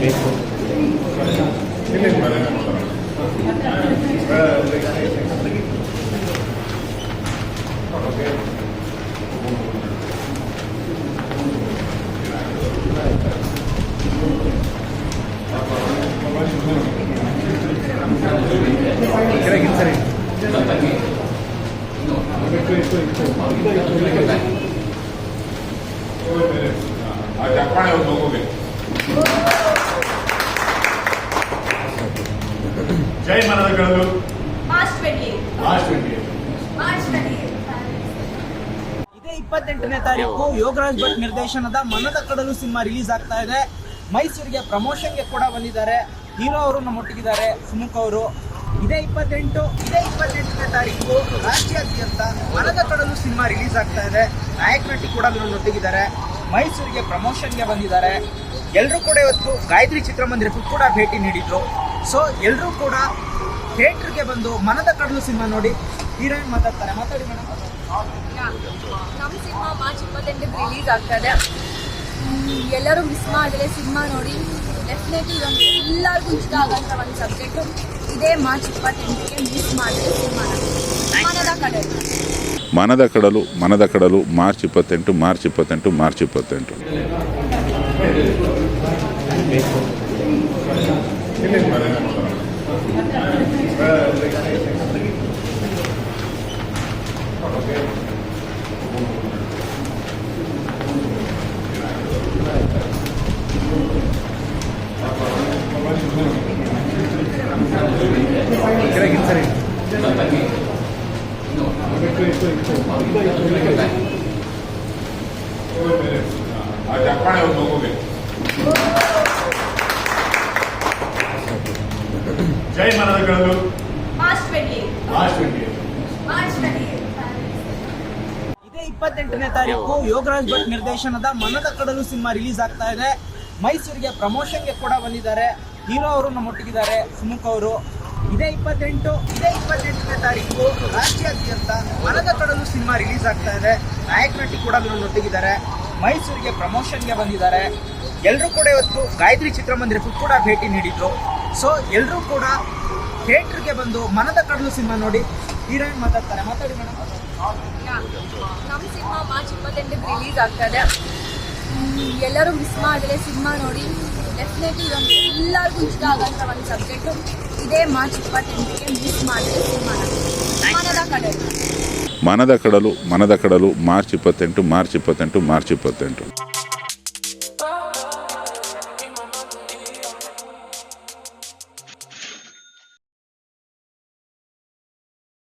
Gracias. ಜೈ ಮನದ ಇದೇ ಇಪ್ಪತ್ತೆಂಟನೇ ತಾರೀಕು ಯೋಗರಾಜ್ ಭಟ್ ನಿರ್ದೇಶನದ ಮನದ ಕಡಲು ಸಿನಿಮಾ ರಿಲೀಸ್ ಆಗ್ತಾ ಇದೆ. ಮೈಸೂರಿಗೆ ಪ್ರಮೋಷನ್ಗೆ ಕೂಡ ಬಂದಿದ್ದಾರೆ. ಹೀರೋ ಅವರು ನಮ್ಮೊಟ್ಟಿಗಿದ್ದಾರೆ ಸುಮುಖ್ ಅವರು. ಇದೇ ಇಪ್ಪತ್ತೆಂಟು ಇದೇ ಇಪ್ಪತ್ತೆಂಟನೇ ತಾರೀಕು ರಾಜ್ಯಾದ್ಯಂತ ಮನದ ಕಡಲು ಸಿನಿಮಾ ರಿಲೀಸ್ ಆಗ್ತಾ ಇದೆ. ನಾಯಕ್ ನಟಿ ಕೂಡ ನನ್ನೊಟ್ಟಿಗಿದ್ದಾರೆ. ಮೈಸೂರಿಗೆ ಪ್ರಮೋಷನ್ಗೆ ಬಂದಿದ್ದಾರೆ. ಎಲ್ಲರೂ ಕೂಡ ಇವತ್ತು ಗಾಯತ್ರಿ ಚಿತ್ರಮಂದಿರಕ್ಕೂ ಕೂಡ ಭೇಟಿ ನೀಡಿದ್ರು. ಸೊ ಎಲ್ಲರೂ ಕೂಡ ಥಿಯೇಟ್ರಿಗೆ ಬಂದು ಮನದ ಕಡಲು ಸಿನಿಮಾ ನೋಡಿ. ಹೀರೋಯಿನ್ ಮಾತಾಡ್ತಾರೆ. ಮಾತಾಡಿ ಮೇಡಮ್ ನಮ್ಮ ಸಿನಿಮಾ ಮಾರ್ಚ್ ಇಪ್ಪತ್ತೆಂಟಕ್ಕೆ ರಿಲೀಸ್ ಆಗ್ತಾ ಇದೆ. ಎಲ್ಲರೂ ಮಿಸ್ ಮಾಡಿದ್ರೆ ಸಿನಿಮಾ ನೋಡಿ. ಡೆಫಿನೆಟ್ಲಿ ಒಂದು ಎಲ್ಲರಿಗೂ ಇಷ್ಟ ಆಗೋಂಥ ಒಂದು ಸಬ್ಜೆಕ್ಟು ಇದೇ ಮಾರ್ಚ್ ಇಪ್ಪತ್ತೆಂಟಕ್ಕೆ ಮಿಸ್ ಮಾಡಿದ್ರೆ ಸಿನಿಮಾ ಮನದ ಕಡೆ ಮನದ ಕಡಲು ಮನದ ಕಡಲು ಮಾರ್ಚ್ ಇಪ್ಪತ್ತೆಂಟು ಮಾರ್ಚ್ ಇಪ್ಪತ್ತೆಂಟು ಮಾರ್ಚ್ ಇಪ್ಪತ್ತೆಂಟು ಆ ಇದೇ ಇಪ್ಪತ್ತೆಂಟನೇ ತಾರೀಕು ಯೋಗರಾಜ್ ಭಟ್ ನಿರ್ದೇಶನದ ಮನದ ಕಡಲು ಸಿನಿಮಾ ರಿಲೀಸ್ ಆಗ್ತಾ ಇದೆ. ಮೈಸೂರಿಗೆ ಪ್ರಮೋಷನ್ಗೆ ಕೂಡ ಬಂದಿದ್ದಾರೆ. ಹೀರೋ ಅವರು ನಮ್ಮೊಟ್ಟಿಗಿದ್ದಾರೆ. ಸುಮುಖ್ ಅವರು. ಇದೇ ಇಪ್ಪತ್ತೆಂಟು, ಇದೇ ಇಪ್ಪತ್ತೆಂಟನೇ ತಾರೀಕು ರಾಜ್ಯಾದ್ಯಂತ ಮನದ ಕಡಲು ಸಿನಿಮಾ ರಿಲೀಸ್ ಆಗ್ತಾ ಇದೆ. ನಾಯಕ ನಟಿ ಕೂಡ ಒಟ್ಟಿಗಿದ್ದಾರೆ. ಮೈಸೂರಿಗೆ ಪ್ರಮೋಷನ್ಗೆ ಬಂದಿದ್ದಾರೆ. ಎಲ್ಲರೂ ಕೂಡ ಇವತ್ತು ಗಾಯತ್ರಿ ಚಿತ್ರಮಂದಿರಕ್ಕೂ ಕೂಡ ಭೇಟಿ ನೀಡಿದ್ರು. ಸೊ ಎಲ್ಲರೂ ಕೂಡ ಥಿಯೇಟ್ರಿಗೆ ಬಂದು ಮನದ ಕಡಲು ಸಿನಿಮಾ ನೋಡಿ ಹೀರೋಯಿನ್ ಮಾತಾಡ್ತಾರೆ. ಮಾತಾಡಿ ಮೇಡಮ್ ನಮ್ಮ ಸಿನಿಮಾ ಮಾರ್ಚ್ ಇಪ್ಪತ್ತೆಂಟಕ್ಕೆ ರಿಲೀಸ್ ಆಗ್ತಾ ಎಲ್ಲರೂ ಮಿಸ್ ಮಾಡಿದ್ರೆ ಸಿನಿಮಾ ನೋಡಿ ಡೆಫಿನೆಟ್ಲಿ ಇದೊಂದು ಎಲ್ಲರಿಗೂ ಇಷ್ಟ ಆಗೋಂಥ ಒಂದು ಸಬ್ಜೆಕ್ಟು ಇದೇ ಮಾರ್ಚ್ ಇಪ್ಪತ್ತೆಂಟಕ್ಕೆ ಮಿಸ್ ಮಾಡಿದ್ರೆ ಸಿನಿಮಾ ಮನದ ಕಡೆ ಮನದ ಕಡಲು ಮನದ ಕಡಲು ಮಾರ್ಚ್ ಇಪ್ಪತ್ತೆಂಟು ಮಾರ್ಚ್ ಇಪ್ಪತ್ತೆಂಟು ಮಾರ್ಚ್ ಇಪ್ಪತ್ತೆಂಟು